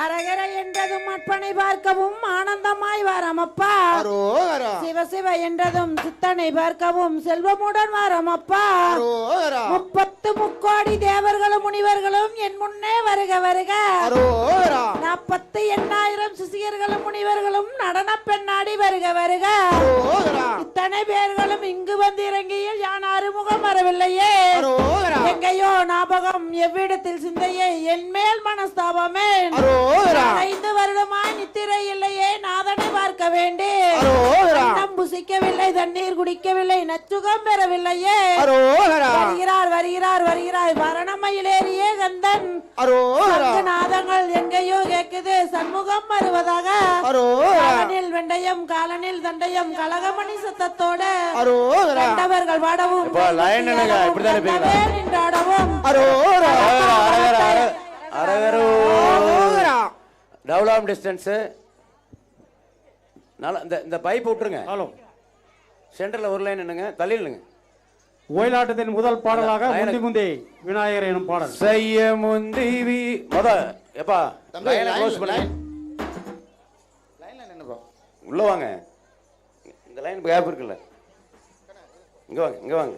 அரகர என்றதும் அற்பனை பார்க்கவும் ஆனந்தமாய் வாரமப்பா. அரோகரா. சிவ சிவ என்றதும் சித்தனை பார்க்கவும் செல்வமுடன் வாரமப்பா. முப்பத்து முக்கோடி தேவர்களும் முனிவர்களும் என் முன்னே வருக வருக. நாற்பத்து எண்ணாயிரம் சிசியர்களும் முனிவர்களும் நடன பெண்ணாடி வருக வருக. இத்தனை பேர்களும் இங்கு வந்து இறங்கியில் யான் அறுமுகம் வரவில்லையே. எவ்விடத்தில் சிந்தையே என் மேல் மனஸ்தாபமே. ஐந்து வருடமாய் நித்திரை இல்லையே நாதனை பார்க்க வேண்டி புசிக்கவில்லை தண்ணீர் குடிக்கவில்லை நச்சுகம் பெறவில்லையே. வருகிறார் வருகிறார் வரணமையிலேறியே கந்தன். நாதங்கள் எங்கேயோ கேக்குது. சண்முகம் வருவதாக. காலனில் வெண்டயம் காலனில் தண்டயம் கலகமணி சத்தத்தோட கண்டவர்கள் கண்டவே நின்றாடவும். டவுலாம் டிஸ்டன்ஸு நல்லா இந்த இந்த பைப் விட்டுருங்க. ஹலோ. சென்டரில் ஒரு லைன் என்னங்க தள்ளி இல்லைங்க ஒயிலாட்டத்தின் முதல் பாடலாக முந்தி முந்தி விநாயகர் எனும் பாடல். செய்ய முந்திவி முத எப்பா க்ளோஸ் பண்ணி. லைன்ல நின்னு போ. உள்ள வாங்க. இந்த லைன் கேப் இருக்குல்ல. இங்க வாங்க இங்க வாங்க.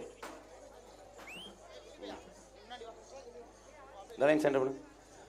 இந்த லைன் சென்டர் பண்ணுங்க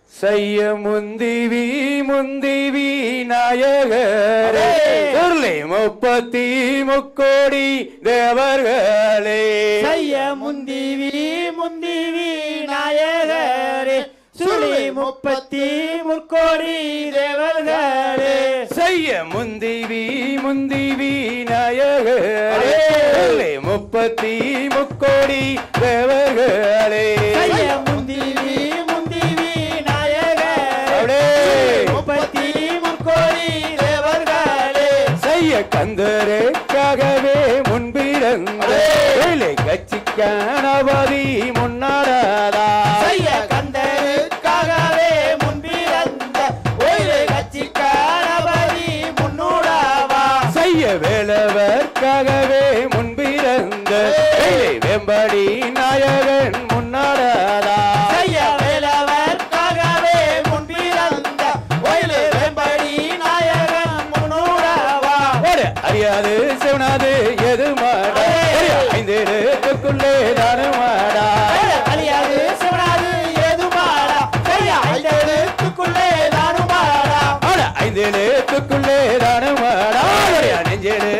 செய்ய முந்திவி முந்திவி நாயகரே. உருளை முப்பத்தி முக்கோடி தேவர்களே. செய்ய முந்திவி முந்திவி நாயகரே. சுழி முப்பத்தி முக்கோடி தேவர்களே. செய்ய முந்திவி முந்திவி நாயகரே. முப்பத்தி முக்கோடி தேவர்களே. கந்தருக்காகவே முன்பிருந்த வேலை கட்சி கணபதி முன்னாடதா கந்தருக்காகவே முன்பிறந்த ஒயிலை கட்சி கணபதி முன்னூடாவா செய்ய வேலவர்க்காகவே முன்பிருந்த வேலை வெம்படி நாயகன்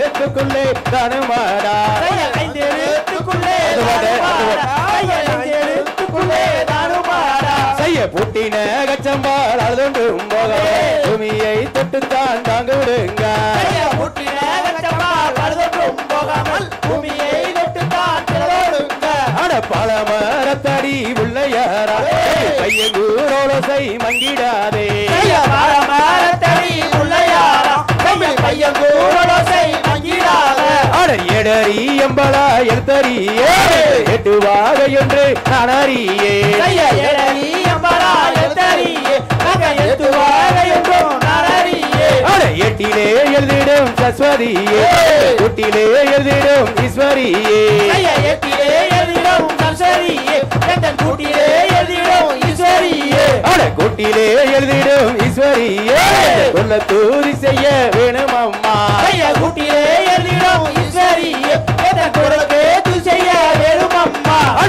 நெஞ்சேடுக்குள்ளே தானு மாடா சரியா ஐந்தெழுத்துக்குள்ளே அது வாடு, அது வாடு. நானுமாடா சரியா ஐந்தெழுத்துக்குள்ளே நானுமாடா செய்ய பூட்டின கச்சம்பால் அழுதுண்டும் போக பூமியை தொட்டுத்தான் தாங்க விடுங்க. சரியா முட்டின கச்சமால் அழுதொன்றும் போகாமல் பூமியை தொட்டுத்தான் திறவோடுங்க அட பல மரத்தடி உள்ளையாரா. மங்கிடாதே. சரியா மரமரத்தடி உள்ளையாரா. அட எடரி எம்பளா எழுத்தறியே எட்டு வாகை என்று நான் அறியே கைய எடலி அம்பரா எத்தரியே நக என்றும் நரரியே அட எட்டிலே எழுதிடும் சஸ்வதியே குட்டிலே எழுதிடும் ஈஸ்வரியே எட்டிலே எதிரும் சம்சரியே எந்தன் கூட்டிலே எதிரும் ஈஸ்வரியே அட எழுதிடும் ஈஸ்வரியே சொல்ல தூரி செய்ய வேணும் அம்மா கூட்டிலே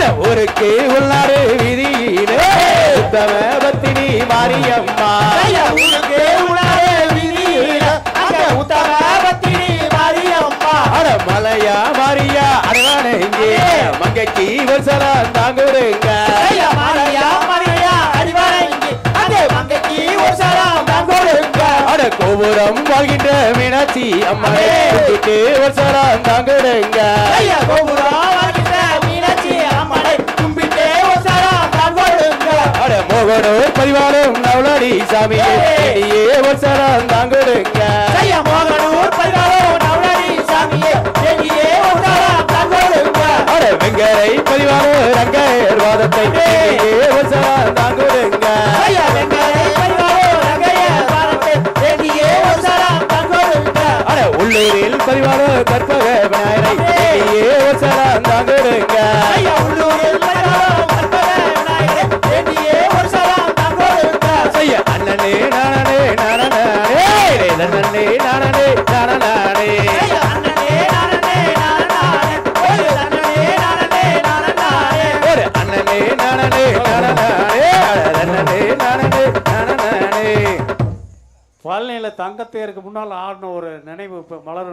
அம்மா ஊருக்கு உள்ளாறு விதியிலே. உத்தம பத்தினி மாரியம்மா. உனக்கு உணரே விதியில. அங்க உத்தம பத்தினி மாரியம்மா. அட மலையா மாரியா அடவானங்க மங்கைக்கு வருஷரா தாங்குடுங்க மாரியா மாரியா அடிவாரங்கி அங்கே மங்கைக்கு ஒரு சலாம் நான் கொடுங்க அட கோபுரம் வாழ்கின்ற மீனாட்சி கும்பிட்டு வருஷரா தாங்குடுங்க கோபுரம் கொடுங்க அட மோகனூர் பதிவாளும் நவலாடி சாமி ஏ வருஷரா தாங்குடுங்க பரிவாரோ நவலடி சாமியே எங்கியே ஒரு நான் கொடுங்க அட வெங்கரை பதிவாளர் ரங்கையர் வாதத்தை ஏ வருஷரா தாங்குடுங்க கைய வெங்கரை பரிவாரோ வாரத்தை எங்கியே ஒரு உள்ளூரில் கற்பக சங்கத்தேருக்கு முன்னால் ஆடின ஒரு நினைவு இப்போ மலரும்.